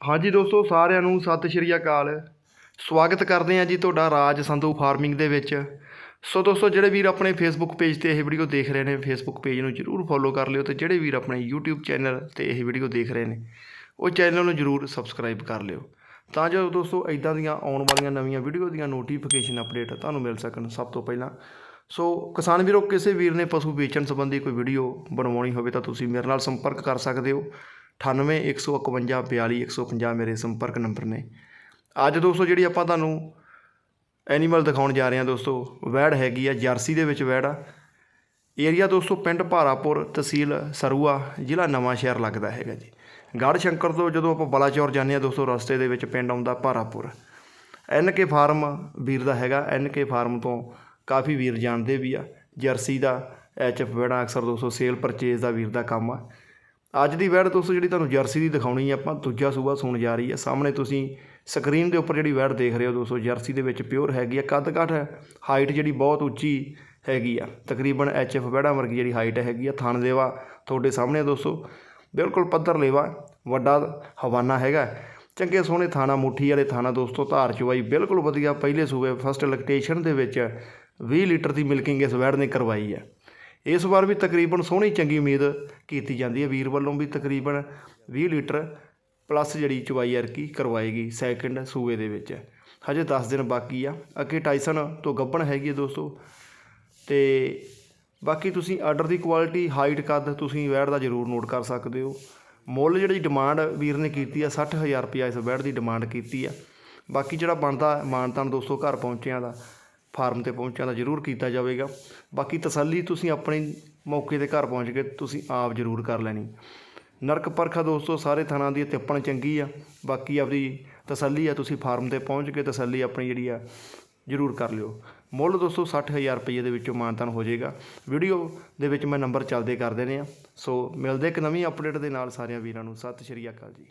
ਹਾਂਜੀ ਦੋਸਤੋ, ਸਾਰਿਆਂ ਨੂੰ ਸਤਿ ਸ਼੍ਰੀ ਅਕਾਲ। ਸਵਾਗਤ ਕਰਦੇ ਹਾਂ ਜੀ ਤੁਹਾਡਾ ਰਾਜ ਸੰਧੂ ਫਾਰਮਿੰਗ ਦੇ ਵਿੱਚ। ਸੋ ਦੋਸਤੋ, ਜਿਹੜੇ ਵੀਰ ਆਪਣੇ ਫੇਸਬੁੱਕ ਪੇਜ ਤੇ ਇਹ ਵੀਡੀਓ ਦੇਖ ਰਹੇ ਨੇ ਫੇਸਬੁੱਕ ਪੇਜ ਨੂੰ ਜਰੂਰ ਫੋਲੋ ਕਰ ਲਿਓ ਤੇ ਜਿਹੜੇ ਵੀਰ ਆਪਣੇ YouTube ਚੈਨਲ ਤੇ ਇਹ ਵੀਡੀਓ ਦੇਖ ਰਹੇ ਨੇ, ਉਹ ਚੈਨਲ ਨੂੰ ਜਰੂਰ ਸਬਸਕ੍ਰਾਈਬ ਕਰ ਲਿਓ। ਤਾਂ ਜੋ ਦੋਸਤੋ ਇਦਾਂ ਦੀਆਂ ਆਉਣ ਵਾਲੀਆਂ ਨਵੀਆਂ ਵੀਡੀਓ ਦੀਆਂ ਨੋਟੀਫਿਕੇਸ਼ਨ ਅਪਡੇਟ ਤੁਹਾਨੂੰ ਮਿਲ ਸਕਣ ਸਭ ਤੋਂ ਪਹਿਲਾਂ। ਸੋ ਕਿਸਾਨ ਵੀਰੋ, ਕਿਸੇ ਵੀਰ ਨੇ ਪਸ਼ੂ ਵੇਚਣ ਸੰਬੰਧੀ ਕੋਈ ਵੀਡੀਓ ਬਣਵਾਉਣੀ ਹੋਵੇ ਤਾਂ ਤੁਸੀਂ ਮੇਰੇ ਨਾਲ ਸੰਪਰਕ ਕਰ ਸਕਦੇ ਹੋ। 98 151 42 150 ਮੇਰੇ ਸੰਪਰਕ ਨੰਬਰ ਨੇ। ਅੱਜ ਦੋਸਤੋ, ਜਿਹੜੀ ਆਪਾਂ ਤੁਹਾਨੂੰ ਐਨੀਮਲ ਦਿਖਾਉਣ ਜਾ ਰਹੇ ਹਾਂ ਦੋਸਤੋ, ਵੈੜ ਹੈਗੀ ਆ, ਜਰਸੀ ਦੇ ਵਿੱਚ ਵੈੜ ਆ। ਏਰੀਆ ਦੋਸਤੋ, ਪਿੰਡ ਭਾਰਾਪੁਰ, ਤਹਿਸੀਲ ਸਰੂਆ, ਜ਼ਿਲ੍ਹਾ ਨਵਾਂ ਸ਼ਹਿਰ ਲੱਗਦਾ ਹੈਗਾ ਜੀ। ਗੜ ਸ਼ੰਕਰ ਤੋਂ ਜਦੋਂ ਆਪਾਂ ਬਲਾਚੌਰ ਜਾਂਦੇ ਹਾਂ ਦੋਸਤੋ, ਰਸਤੇ ਦੇ ਵਿੱਚ ਪਿੰਡ ਆਉਂਦਾ ਭਾਰਾਪੁਰ। ਐਨ ਕੇ ਫਾਰਮ ਵੀਰ ਦਾ ਹੈਗਾ, ਐਨ ਕੇ ਫਾਰਮ ਤੋਂ ਕਾਫੀ ਵੀਰ ਜਾਣਦੇ ਵੀ ਆ। ਜਰਸੀ ਦਾ, ਐਚ ਐਫ ਵੈੜਾਂ ਅਕਸਰ ਦੋਸਤੋ, ਸੇਲ ਪਰਚੇਜ਼ ਦਾ ਵੀਰ ਦਾ ਕੰਮ ਆ। ਅੱਜ ਦੀ ਵੈੜ ਦੋਸਤੋ ਜਿਹੜੀ ਤੁਹਾਨੂੰ ਜਰਸੀ ਦੀ ਦਿਖਾਉਣੀ ਹੈ ਆਪਾਂ ਦੂਜਾ ਸੂਬਾ ਸੁਣ ਜਾ ਰਹੀ ਹੈ ਸਾਹਮਣੇ ਤੁਸੀਂ ਸਕਰੀਨ ਦੇ ਉੱਪਰ ਜਿਹੜੀ ਵੈੜ ਦੇਖ ਰਹੇ ਹੋ ਦੋਸਤੋ, ਜਰਸੀ ਦੇ ਵਿੱਚ ਪਿਓਰ ਹੈਗੀ ਆ, ਕੱਦ ਕਾਠ ਹਾਈਟ ਜਿਹੜੀ ਬਹੁਤ ਉੱਚੀ ਹੈਗੀ ਆ। ਤਕਰੀਬਨ ਐਚ ਐਫ ਵੈੜਾਂ ਵਰਗੀ ਜਿਹੜੀ ਹਾਈਟ ਹੈਗੀ ਆ, ਥਣ ਦੇਵਾ ਤੁਹਾਡੇ ਸਾਹਮਣੇ ਦੋਸਤੋ। ਬਿਲਕੁਲ ਪੱਧਰ ਲੇਵਾ, ਵੱਡਾ ਹਵਾਨਾ ਹੈਗਾ। ਚੰਗੇ ਸੋਹਣੇ ਥਾਣਾ, ਮੁੱਠੀ ਵਾਲੇ ਥਾਣਾ ਦੋਸਤੋ, ਧਾਰ ਚਵਾਈ ਬਿਲਕੁਲ ਵਧੀਆ। ਪਹਿਲੇ ਸੂਬੇ ਫਸਟ ਇਲੈਕਟੇਸ਼ਨ ਦੇ ਵਿੱਚ 20 ਲੀਟਰ ਦੀ ਮਿਲਕਿੰਗ ਇਸ ਵੈੜ ਨੇ ਕਰਵਾਈ ਹੈ ਇਸ ਵਾਰ ਵੀ ਤਕਰੀਬਨ ਸੋਹਣੀ ਚੰਗੀ ਉਮੀਦ ਕੀਤੀ ਜਾਂਦੀ ਹੈ। ਵੀਰ ਵੱਲੋਂ ਵੀ ਤਕਰੀਬਨ 20 ਲੀਟਰ ਪਲੱਸ ਜਿਹੜੀ ਚਵਾਈ ਅਰਕੀ ਕਰਵਾਏਗੀ ਸੈਕਿੰਡ ਸੂਏ ਦੇ ਵਿੱਚ। ਹਜੇ 10 ਦਿਨ ਬਾਕੀ ਆ। ਅੱਗੇ ਟਾਈਸਨ ਤੋਂ ਗੱਬਣ ਹੈਗੀ ਹੈ ਦੋਸਤੋ। ਤੇ ਬਾਕੀ ਤੁਸੀਂ ਆਰਡਰ ਦੀ ਕੁਆਲਿਟੀ, ਹਾਈਟ, ਕੱਦ ਤੁਸੀਂ ਵੈੜ ਦਾ ਜ਼ਰੂਰ ਨੋਟ ਕਰ ਸਕਦੇ ਹੋ। ਮੁੱਲ ਜਿਹੜੀ ਡਿਮਾਂਡ ਵੀਰ ਨੇ ਕੀਤੀ ਆ 60000 ਰੁਪਇਆ ਇਸ ਵੈੜ ਦੀ ਡਿਮਾਂਡ ਕੀਤੀ ਆ। ਬਾਕੀ ਜਿਹੜਾ ਬਣਦਾ, ਮਾਨਤਾਨ ਦੋਸਤੋ ਘਰ ਪਹੁੰਚਿਆਂ ਦਾ ਫਾਰਮ ਤੇ ਪਹੁੰਚਿਆਂ ਦਾ ਜ਼ਰੂਰ ਕੀਤਾ ਜਾਵੇਗਾ। ਬਾਕੀ ਤਸੱਲੀ ਤੁਸੀਂ ਆਪਣੇ ਮੌਕੇ ਤੇ ਘਰ ਪਹੁੰਚ ਕੇ ਤੁਸੀਂ ਆਪ ਜ਼ਰੂਰ ਕਰ ਲੈਣੀ। ਨਰਕ ਪਰਖਾ ਦੋਸਤੋ, ਸਾਰੇ ਥਾਣਾ ਦੀ ਤਿੱਪਣ ਚੰਗੀ ਆ। ਬਾਕੀ ਆਪਦੀ ਤਸੱਲੀ ਆ, ਤੁਸੀਂ ਫਾਰਮ ਤੇ ਪਹੁੰਚ ਕੇ ਤਸੱਲੀ ਆਪਣੀ ਜਿਹੜੀ ਆ, ਜ਼ਰੂਰ ਕਰ ਲਿਓ। ਮੁੱਲ ਦੋਸਤੋ 60000 ਰੁਪਏ ਦੇ ਵਿੱਚੋਂ ਮਾਨਤਾਨ ਹੋ ਜਾਏਗਾ। ਵੀਡੀਓ ਦੇ ਵਿੱਚ ਮੈਂ ਨੰਬਰ ਚੱਲਦੇ ਕਰ ਦੇਣੇ ਆ। ਸੋ, ਮਿਲਦੇ ਇੱਕ ਨਵੀਂ ਅਪਡੇਟ ਦੇ ਨਾਲ ਸਾਰਿਆਂ ਵੀਰਾਂ ਨੂੰ। ਸਤਿ ਸ਼੍ਰੀ ਅਕਾਲ ਜੀ।